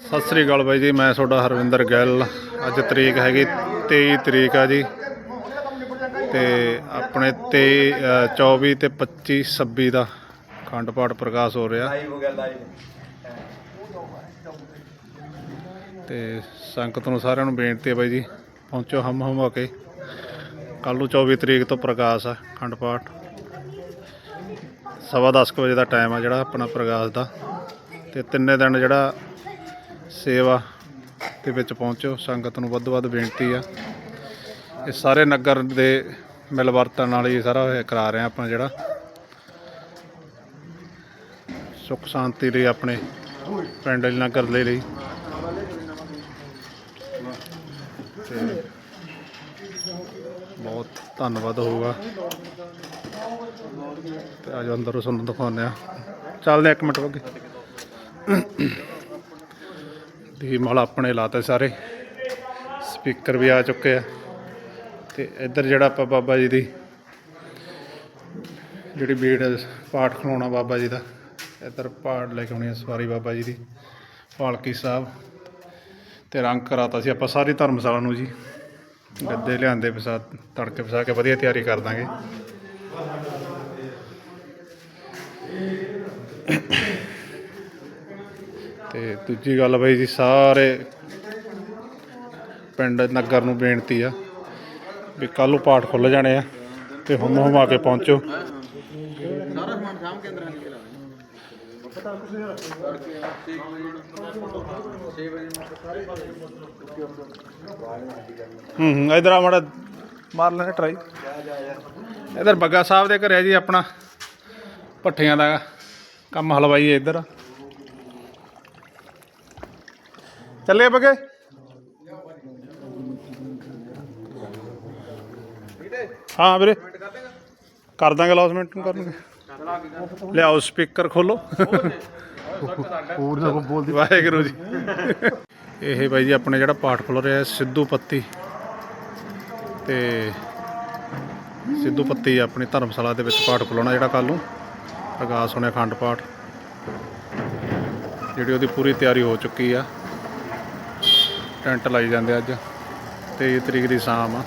ਸਤਿ ਸ੍ਰੀ ਅਕਾਲ ਬਾਈ ਜੀ ਮੈਂ ਤੁਹਾਡਾ ਹਰਵਿੰਦਰ ਗਿੱਲ। ਅੱਜ ਤਰੀਕ ਹੈਗੀ 23 ਤਰੀਕ ਆ ਜੀ। ਤੇ ਆਪਣੇ 23 ਅ, 24 ਤੇ 25 26 ਦਾ ਖੰਡ ਪਾਠ ਪ੍ਰਕਾਸ਼ ਹੋ ਰਿਹਾ। ਲਾਈਵ ਤੇ ਸੰਗਤ ਨੂੰ ਸਾਰਿਆਂ ਨੂੰ ਬੇਨਤੀ ਹੈ ਬਾਈ ਜੀ ਪਹੁੰਚੋ ਹਮ ਹਮ ਹੋ ਕੇ। ਕੱਲ ਨੂੰ 24 ਤਰੀਕ ਤੋਂ ਪ੍ਰਕਾਸ਼ ਆ ਖੰਡ ਪਾਠ ਸਵਾ ਦਸ ਕੁ ਵਜੇ ਦਾ ਟਾਈਮ ਆ ਜਿਹੜਾ ਆਪਣਾ ਪ੍ਰਕਾਸ਼ ਦਾ। ਤੇ ਤਿੰਨੇ ਦਿਨ ਜਿਹੜਾ ਸੇਵਾ ਦੇ ਵਿੱਚ ਪਹੁੰਚੋ। ਸੰਗਤ ਨੂੰ ਵੱਧ ਤੋਂ ਵੱਧ ਬੇਨਤੀ ਆ। ਇਹ ਸਾਰੇ ਨਗਰ ਦੇ ਮਿਲ ਵਰਤਣ ਨਾਲ ਹੀ ਸਾਰਾ ਇਹ ਕਰਾ ਰਹੇ ਆ ਆਪਾਂ ਜਿਹੜਾ। ਸੁੱਖ ਸ਼ਾਂਤੀ ਲਈ ਆਪਣੇ ਪਿੰਡ ਲਈ ਨਗਰ ਦੇ ਲਈ। ਤੇ ਬਹੁਤ ਧੰਨਵਾਦ ਹੋਊਗਾ। ਤੇ ਆਜੋ ਅੰਦਰ ਤੁਹਾਨੂੰ ਦਿਖਾਉਂਦੇ ਆ। ਚੱਲਦੇ ਆ ਇੱਕ ਮਿੰਟ ਅੱਗੇ ਦੀਪਮਾਲਾ ਆਪਣੇ ਲਾਤੇ ਸਾਰੇ। ਸਪੀਕਰ ਵੀ ਆ ਚੁੱਕੇ ਆ। ਤੇ ਇੱਧਰ ਜਿਹੜਾ ਆਪਾਂ ਬਾਬਾ ਜੀ ਦੀ ਜਿਹੜੀ ਬੀੜ ਪਾਠ ਖਲਾਉਣਾ ਬਾਬਾ ਜੀ ਦਾ। ਇੱਧਰ ਪਾਠ ਲੈ ਕੇ ਆਉਣੀ ਆ ਸਵਾਰੀ ਬਾਬਾ ਜੀ ਦੀ, ਪਾਲਕੀ ਸਾਹਿਬ। ਤੇ ਰੰਗ ਕਰਾਤਾ ਸੀ ਆਪਾਂ ਸਾਰੀ ਧਰਮਸ਼ਾਲਾ ਨੂੰ ਜੀ। ਗੱਦੇ ਲਿਆਂਦੇ ਪਸਾ ਤੜਕੇ ਫਸਾ ਕੇ ਵਧੀਆ ਤਿਆਰੀ ਕਰ ਦਾਂਗੇ। ਤੇ ਦੂਜੀ ਗੱਲ ਬਾਈ ਜੀ, ਸਾਰੇ ਪਿੰਡ ਨਗਰ ਨੂੰ ਬੇਨਤੀ ਆ ਵੀ ਕੱਲ ਨੂੰ ਪਾਠ ਖੁੱਲ ਜਾਣੇ ਆ ਤੇ ਹੁਣ ਹੁਮ ਕੇ ਪਹੁੰਚੋ। ਸਾਰਾ ਸਮਾਨ ਸ਼ਾਮ ਕੇ ਅੰਦਰ ਆ ਕੇ ਲਾਵਾਂਗੇ ਹੂੰ ਹੂੰ, ਇਧਰ ਆ ਮਾੜਾ, ਮਾਰ ਲੈਣਾ ਟਰਾਈ ਇਧਰ ਬੱਗਾ ਸਾਹਿਬ ਦੇ ਘਰੇ ਆ ਜੀ ਆਪਣਾ, ਭੱਠੀਆਂ ਦਾ ਕੰਮ ਹਲਵਾਈ ਹੈ ਇਧਰ। ਚੱਲੇ ਬਗੇ ਹਾਂ ਵੀਰੇ। ਕਰ ਦਾਂਗੇ ਲੌਸਮੈਂਟ ਨੂੰ ਕਰਨਗੇ। ਲਿਆਓ ਸਪੀਕਰ ਖੋਲੋ। ਹੋਰ ਨਾ ਬੋਲਦੀ ਵਾਹਿਗੁਰੂ ਜੀ। ਇਹ ਬਾਈ ਜੀ, ਆਪਣੇ ਜਿਹੜਾ ਪਾਠ ਖੁੱਲ ਰਿਹਾ ਸਿੱਧੂ ਪੱਤੀ। ਤੇ ਸਿੱਧੂ ਪੱਤੀ ਆਪਣੀ ਧਰਮਸ਼ਾਲਾ ਦੇ ਵਿੱਚ ਪਾਠ ਖੁੱਲਣਾ ਜਿਹੜਾ ਕੱਲ ਨੂੰ। ਪ੍ਰਕਾਸ਼ ਹੋਣਾ ਅਖੰਡ ਪਾਠ। ਜਿਹੜੀ ਉਹਦੀ ਪੂਰੀ ਤਿਆਰੀ ਹੋ ਚੁੱਕੀ ਆ। ਟੈਂਟ ਲਾਈ ਜਾਂਦੇ ਅੱਜ। 23 ਤਰੀਕ ਦੀ ਸ਼ਾਮ। ਆ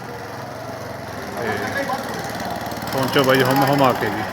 ਤੇ ਪਹੁੰਚੋ ਬਾਈ ਹਮ ਹਮ ਆ ਕੇ ਜੀ।